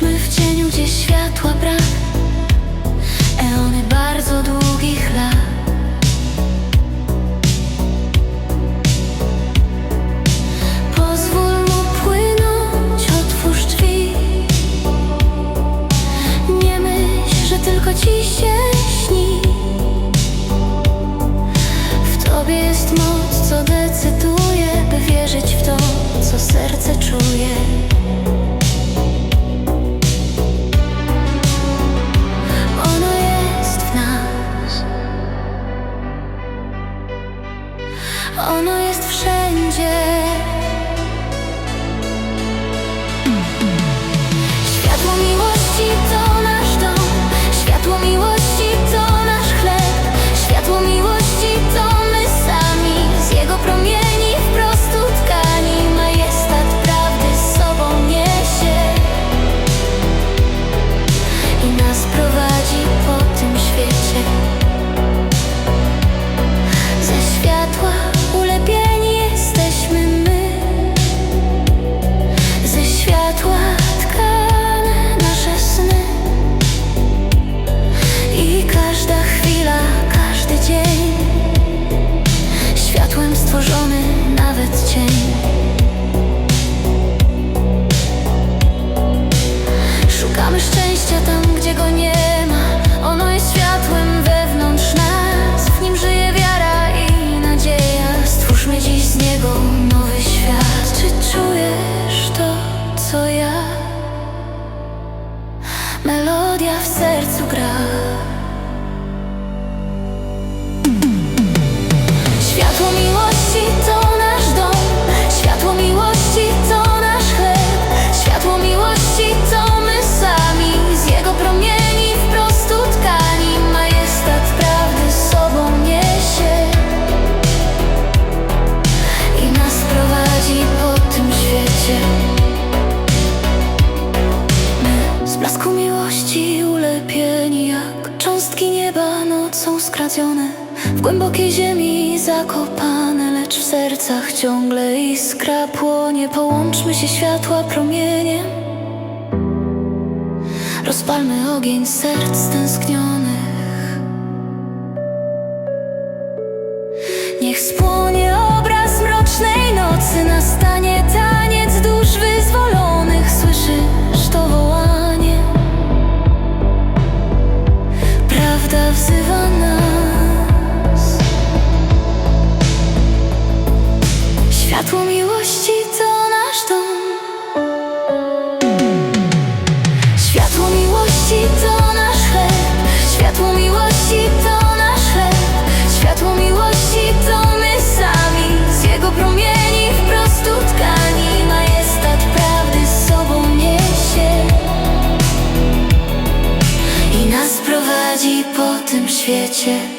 Jesteśmy w cieniu, gdzie światła brak. Eony bardzo długich lat. Pozwól mu płynąć, otwórz drzwi. Nie myśl, że tylko ci się śni. W tobie jest moc, co decyduje By wierzyć w to, co serce czuje. ono jest wszędzie. Światło miłości to nasz dom, światło miłości to nasz chleb, światło miłości to my sami, z jego promieni wprost utkani, majestat prawdy z sobą niesie i nas prowadzi. программ. W głębokiej ziemi zakopane, lecz w sercach ciągle iskra płonie. Połączmy się światła promieniem. Rozpalmy ogień serc stęsknionych. Niech spłonie Światło miłości to nasz dom. Światło miłości to nasz chleb. Światło miłości to nasz chleb. Światło miłości to my sami. Z jego promieni wprost utkani. Majestat prawdy z sobą niesie. I nas prowadzi po tym świecie.